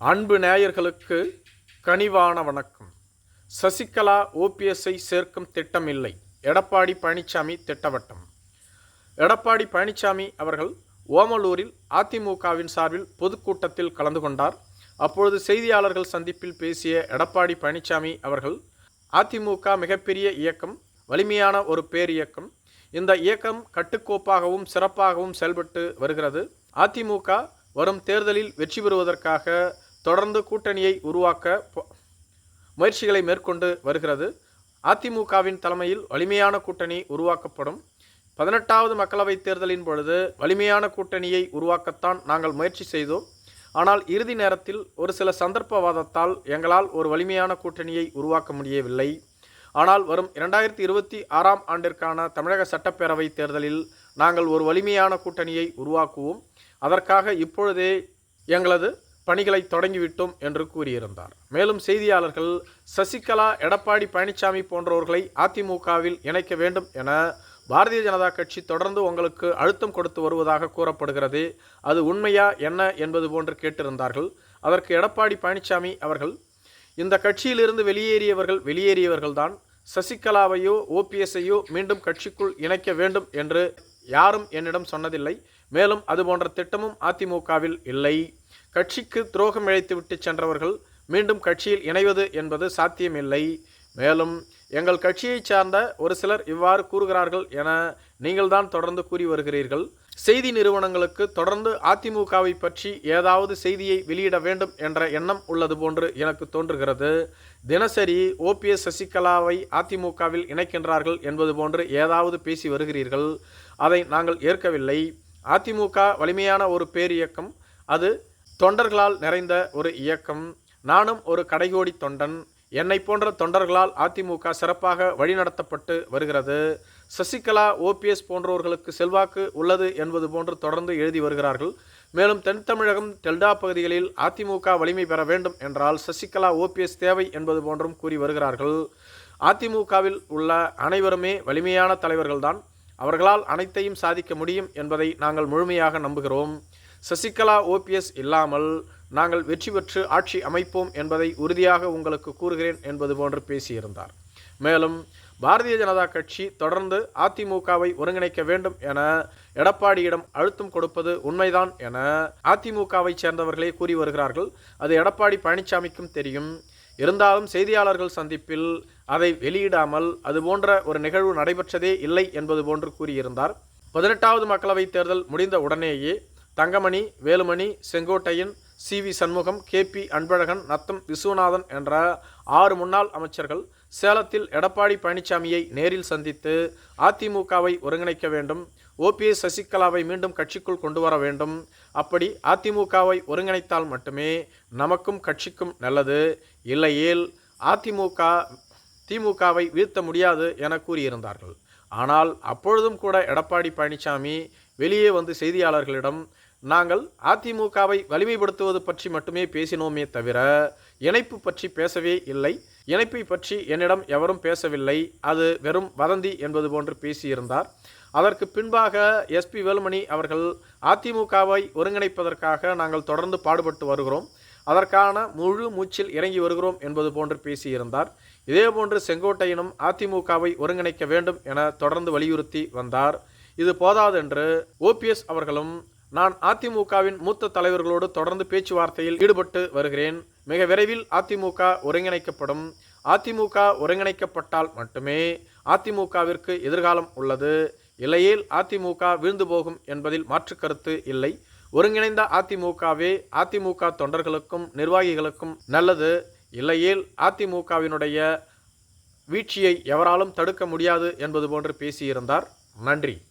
அன்பு நேயர்களுக்கு கனிவான வணக்கம். சசிகலா ஓபிஎஸ்ஐ சேர்க்கும் திட்டம் இல்லை எடப்பாடி பழனிசாமி திட்டவட்டம். எடப்பாடி பழனிசாமி அவர்கள் ஓமலூரில் அதிமுகவின் சார்பில் பொதுக்கூட்டத்தில் கலந்து கொண்டார். அப்பொழுது செய்தியாளர்கள் சந்திப்பில் பேசிய எடப்பாடி பழனிசாமி அவர்கள் அதிமுக மிகப்பெரிய இயக்கம் வலிமையான ஒரு பேர் இயக்கம். இந்த இயக்கம் கட்டுக்கோப்பாகவும் சிறப்பாகவும் செயல்பட்டு வருகிறது. அதிமுக வரும் தேர்தலில் வெற்றி பெறுவதற்காக தொடர்ந்து கூட்டணியை உருவாக்க முயற்சிகளை மேற்கொண்டு வருகிறது. அதிமுகவின் தலைமையில் வலிமையான கூட்டணி உருவாக்கப்படும். பதினெட்டாவது மக்களவைத் தேர்தலின் பொழுது வலிமையான கூட்டணியை உருவாக்கத்தான் நாங்கள் முயற்சி செய்தோம். ஆனால் இறுதி நேரத்தில் ஒரு சில சந்தர்ப்பவாதத்தால் எங்களால் ஒரு வலிமையான கூட்டணியை உருவாக்க முடியவில்லை. ஆனால் வரும் இரண்டாயிரத்தி இருபத்தி ஆறாம் ஆண்டிற்கான தமிழக சட்டப்பேரவை தேர்தலில் நாங்கள் ஒரு வலிமையான கூட்டணியை உருவாக்குவோம். அதற்காக இப்பொழுதே எங்களது பணிகளை தொடங்கிவிட்டோம் என்று கூறியிருந்தார். மேலும் செய்தியாளர்கள் சசிகலா எடப்பாடி பழனிசாமி போன்றவர்களை அதிமுகவில் இணைக்க வேண்டும் என பாரதிய ஜனதா கட்சி தொடர்ந்து உங்களுக்கு அழுத்தம் கொடுத்து வருவதாக கூறப்படுகிறது. அது உண்மையா என்ன என்பது போன்று கேட்டிருந்தார்கள். அதற்கு எடப்பாடி பழனிசாமி அவர்கள் இந்த கட்சியிலிருந்து வெளியேறியவர்கள் வெளியேறியவர்கள்தான். சசிகலாவையோ ஓபிஎஸ்ஐயோ மீண்டும் கட்சிக்குள் இணைக்க வேண்டும் என்று யாரும் என்னிடம் சொன்னதில்லை. மேலும் அதுபோன்ற திட்டமும் அதிமுகவில் இல்லை. கட்சிக்கு துரோகம் இழைத்துவிட்டு சென்றவர்கள் மீண்டும் கட்சியில் இணைவது என்பது சாத்தியமில்லை. மேலும் எங்கள் கட்சியைச் சார்ந்த ஒரு சிலர் இவ்வாறு கூறுகிறார்கள் என நீங்கள்தான் தொடர்ந்து கூறி வருகிறீர்கள். செய்தி நிறுவனங்களுக்கு தொடர்ந்து அதிமுகவை பற்றி ஏதாவது செய்தியை வெளியிட வேண்டும் என்ற எண்ணம் உள்ளது போன்று எனக்கு தோன்றுகிறது. தினசரி ஓபிஎஸ் சசிகலாவை அதிமுகவில் இணைக்கின்றார்கள் என்பது போன்று ஏதாவது பேசி வருகிறீர்கள். அதை நாங்கள் ஏற்கவில்லை. அதிமுக வலிமையான ஒரு பேரியக்கம். அது தொண்டர்களால் நிறைந்த ஒரு இயக்கம். நானும் ஒரு கடைகோடி தொண்டன். என்னை போன்ற தொண்டர்களால் அதிமுக சிறப்பாக வழிநடத்தப்பட்டு வருகிறது. சசிகலா ஓபிஎஸ் போன்றவர்களுக்கு செல்வாக்கு உள்ளது என்பது போன்று தொடர்ந்து எழுதி வருகிறார்கள். மேலும் தென் தமிழகம் டெல்டா பகுதிகளில் அதிமுக வலிமை பெற வேண்டும் என்றால் சசிகலா ஓபிஎஸ் தேவை என்பது போன்றும் கூறி வருகிறார்கள். அதிமுகவில் உள்ள அனைவருமே வலிமையான தலைவர்கள்தான். அவர்களால் அனைத்தையும் சாதிக்க முடியும் என்பதை நாங்கள் முழுமையாக நம்புகிறோம். சசிகலா ஓபிஎஸ் இல்லாமல் நாங்கள் வெற்றி பெற்று ஆட்சி அமைப்போம் என்பதை உறுதியாக உங்களுக்கு கூறுகிறேன் என்பது போன்று பேசியிருந்தார். மேலும் பாரதிய ஜனதா கட்சி தொடர்ந்து அதிமுகவை ஒருங்கிணைக்க வேண்டும் என எடப்பாடியிடம் அழுத்தம் கொடுப்பது உண்மைதான் என அதிமுகவை சேர்ந்தவர்களே கூறி வருகிறார்கள். அது எடப்பாடி பழனிசாமிக்கும் தெரியும். இருந்தாலும் செய்தியாளர்கள் சந்திப்பில் அதை வெளியிடாமல் அது போன்ற ஒரு நிகழ்வு நடைபெற்றதே இல்லை என்பது போன்று கூறியிருந்தார். பதினெட்டாவது மக்களவைத் தேர்தல் முடிந்த உடனேயே Thangamani Velumani Sengottaiyan C. V. Shanmugam K. P. Anbazhagan Natham Viswanathan என்ற ஆறு முன்னாள் அமைச்சர்கள் சேலத்தில் எடப்பாடி பழனிசாமியை நேரில் சந்தித்து அதிமுகவை ஒருங்கிணைக்க வேண்டும் ஓபிஎஸ் சசிகலாவை மீண்டும் கட்சிக்குள் கொண்டு வர வேண்டும். அப்படி அதிமுகவை ஒருங்கிணைத்தால் மட்டுமே நமக்கும் கட்சிக்கும் நல்லது. இல்லையேல் அதிமுக திமுகவை வீழ்த்த முடியாது என கூறியிருந்தார்கள். ஆனால் அப்பொழுதும் கூட எடப்பாடி பழனிசாமி வெளியே வந்து செய்தியாளர்களிடம் நாங்கள் அதிமுகவை வலிமைப்படுத்துவது பற்றி மட்டுமே பேசினோமே தவிர இணைப்பு பற்றி பேசவே இல்லை. இணைப்பை பற்றி என்னிடம் எவரும் பேசவில்லை. அது வெறும் வதந்தி என்பது போன்று பேசியிருந்தார். அதற்கு பின்பாக எஸ்பி வேலுமணி அவர்கள் அதிமுகவை ஒருங்கிணைப்பதற்காக நாங்கள் தொடர்ந்து பாடுபட்டு வருகிறோம். அதற்கான முழு மூச்சில் இறங்கி வருகிறோம் என்பது போன்று பேசியிருந்தார். இதேபோன்று செங்கோட்டையினும் அதிமுகவை ஒருங்கிணைக்க வேண்டும் என தொடர்ந்து வலியுறுத்தி வந்தார். இது போதாதென்று ஓபிஎஸ் அவர்களும் நான் அதிமுகவின் மூத்த தலைவர்களோடு தொடர்ந்து பேச்சுவார்த்தையில் ஈடுபட்டு வருகிறேன். மிக விரைவில் அதிமுக ஒருங்கிணைக்கப்படும். அதிமுக ஒருங்கிணைக்கப்பட்டால் மட்டுமே அதிமுகவிற்கு எதிர்காலம் உள்ளது. இல்லையேல் அதிமுக வீழ்ந்து போகும் என்பதில் மாற்று கருத்து இல்லை. ஒருங்கிணைந்த அதிமுகவே அதிமுக தொண்டர்களுக்கும் நிர்வாகிகளுக்கும் நல்லது. இல்லையேல் அதிமுகவினுடைய வீழ்ச்சியை எவராலும் தடுக்க முடியாது என்பது போன்று பேசியிருந்தார். நன்றி.